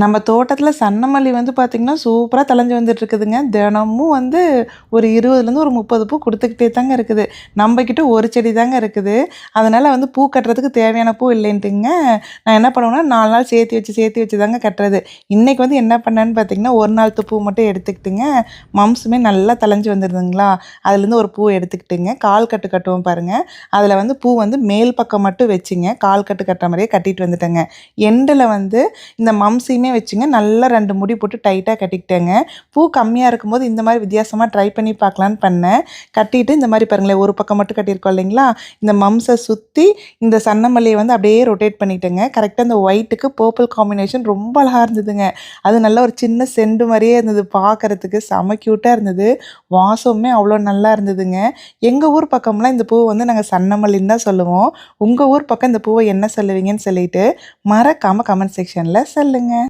நம்ம தோட்டத்தில் சன்னமல்லி வந்து பார்த்திங்கன்னா சூப்பராக தலைஞ்சு வந்துட்டு இருக்குதுங்க தினமும் வந்து ஒரு இருபதுலேருந்து ஒரு முப்பது பூ கொடுத்துக்கிட்டே தாங்க இருக்குது. நம்மக்கிட்ட ஒரு செடி தாங்க இருக்குது. அதனால் வந்து பூ கட்டுறதுக்கு தேவையான பூ இல்லைன்ட்டுங்க. நான் என்ன பண்ணுவேன்னா நாலு நாள் சேர்த்து வச்சு சேர்த்து வச்சு தாங்க கட்டுறது. இன்றைக்கி வந்து என்ன பண்ணேன்னு பார்த்தீங்கன்னா ஒரு நாள் பூ மட்டும் எடுத்துக்கிட்டுங்க. மம்ஸுமே நல்லா தலைஞ்சு வந்துடுதுங்களா அதுலேருந்து ஒரு பூ எடுத்துக்கிட்டுங்க. கால் கட்டு கட்டுவோம் பாருங்கள் அதில் வந்து பூ வந்து மேல் பக்கம் மட்டும் வச்சுங்க. கால் கட்டு கட்டுற மாதிரியே கட்டிட்டு வந்துட்டேங்க. எண்டில் வந்து இந்த மம்ஸையுமே வச்சுங்க. நல்லா ரெண்டு முடி போட்டு டைட்டாக கட்டிக்கிட்டேங்க. பூ கம்மியாக இருக்கும்போது இந்த மாதிரி வித்தியாசமாக ட்ரை பண்ணி பார்க்கலான்னு பண்ணேன். கட்டிட்டு இந்த மாதிரி பாருங்களேன் ஒரு பக்கம் மட்டும் கட்டியிருக்கோம் இல்லைங்களா? இந்த மம்ஸை சுற்றி இந்த சன்னமல்லியை வந்து அப்படியே ரொட்டேட் பண்ணிட்டேங்க. கரெக்டாக இந்த ஒயிட்டுக்கு பர்பிள் காம்பினேஷன் ரொம்ப அழகாக இருந்ததுங்க. அது நல்ல ஒரு சின்ன செண்டு மாதிரியே இருந்தது பார்க்குறதுக்கு. செம க்யூட்டாக இருந்தது. வாசமுமே அவ்வளோ நல்லா இருந்ததுங்க. எங்கள் ஊர் பக்கம்லாம் இந்த பூவை வந்து நாங்கள் சன்னமல்லின்னு தான் சொல்லுவோம். உங்கள் ஊர் பக்கம் இந்த பூவை என்ன சொல்லுவீங்கன்னு சொல்லிட்டு மறக்காமல் கமெண்ட் செக்ஷனில் சொல்லுங்கள்